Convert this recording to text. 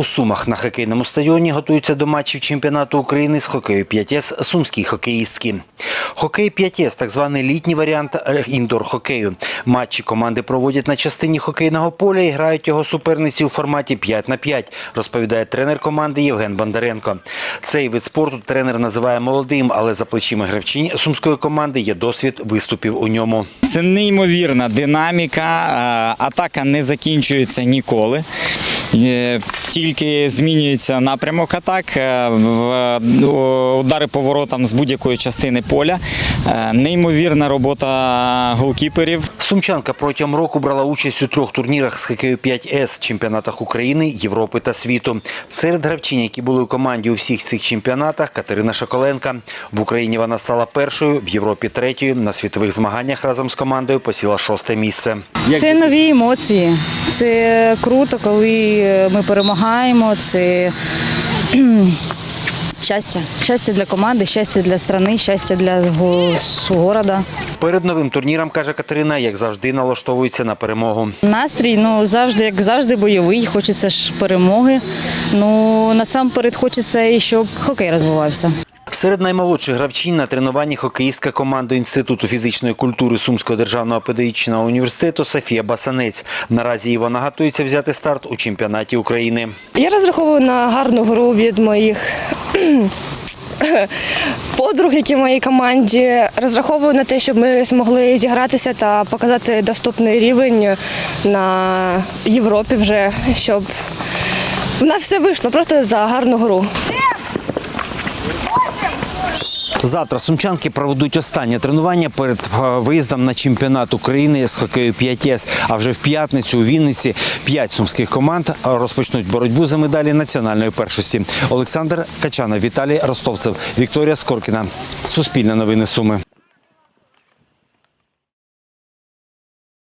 У Сумах на хокейному стадіоні готуються до матчів чемпіонату України з хокею 5С сумські хокеїстки. Хокей 5С – так званий літній варіант е, індор-хокею. Матчі команди проводять на частині хокейного поля і грають його суперниці у форматі 5 на 5, розповідає тренер команди Євген Бондаренко. Цей вид спорту тренер називає молодим, але за плечима гравчинь сумської команди є досвід виступів у ньому. Це неймовірна динаміка. Атака не закінчується ніколи. Е, Тільки змінюється напрямок атак, е, в- удари поворотом з будь-якої частини поля. Е, Неймовірна робота голкіперів. Сумчанка протягом року брала участь у трьох турнірах з хокею 5С, чемпіонатах України, Європи та світу. Серед гравчинь, які були у команді у всіх цих чемпіонатах, Катерина Шоколенка. В Україні вона стала першою, в Європі третьою. На світових змаганнях разом з командою посіла шосте місце. Це нові емоції. Це круто, коли ми перемагаємо. Це щастя. Щастя для команди, щастя для країни, щастя для го- города. Перед новим турніром, каже Катерина, як завжди налаштовується на перемогу. Настрій, ну завжди, як завжди, бойовий. Хочеться ж перемоги. Ну насамперед хочеться і щоб хокей розвивався. Серед наймолодших гравчинь на тренуванні хокеїстка команди Інституту фізичної культури Сумського державного педагогічного університету Софія Басанець. Наразі вона готується взяти старт у чемпіонаті України. Я розраховую на гарну гру від моїх подруг, які в моїй команді. Розраховую на те, щоб ми змогли зігратися та показати доступний рівень на Європі вже, щоб в нас все вийшло просто за гарну гру. Завтра сумчанки проведуть останнє тренування перед е, виїздом на чемпіонат України з хокею 5С. А вже в п'ятницю у Вінниці п'ять сумських команд розпочнуть боротьбу за медалі національної першості. Олександр Качанов, Віталій Ростовцев, Вікторія Скоркіна. Суспільне новини Суми.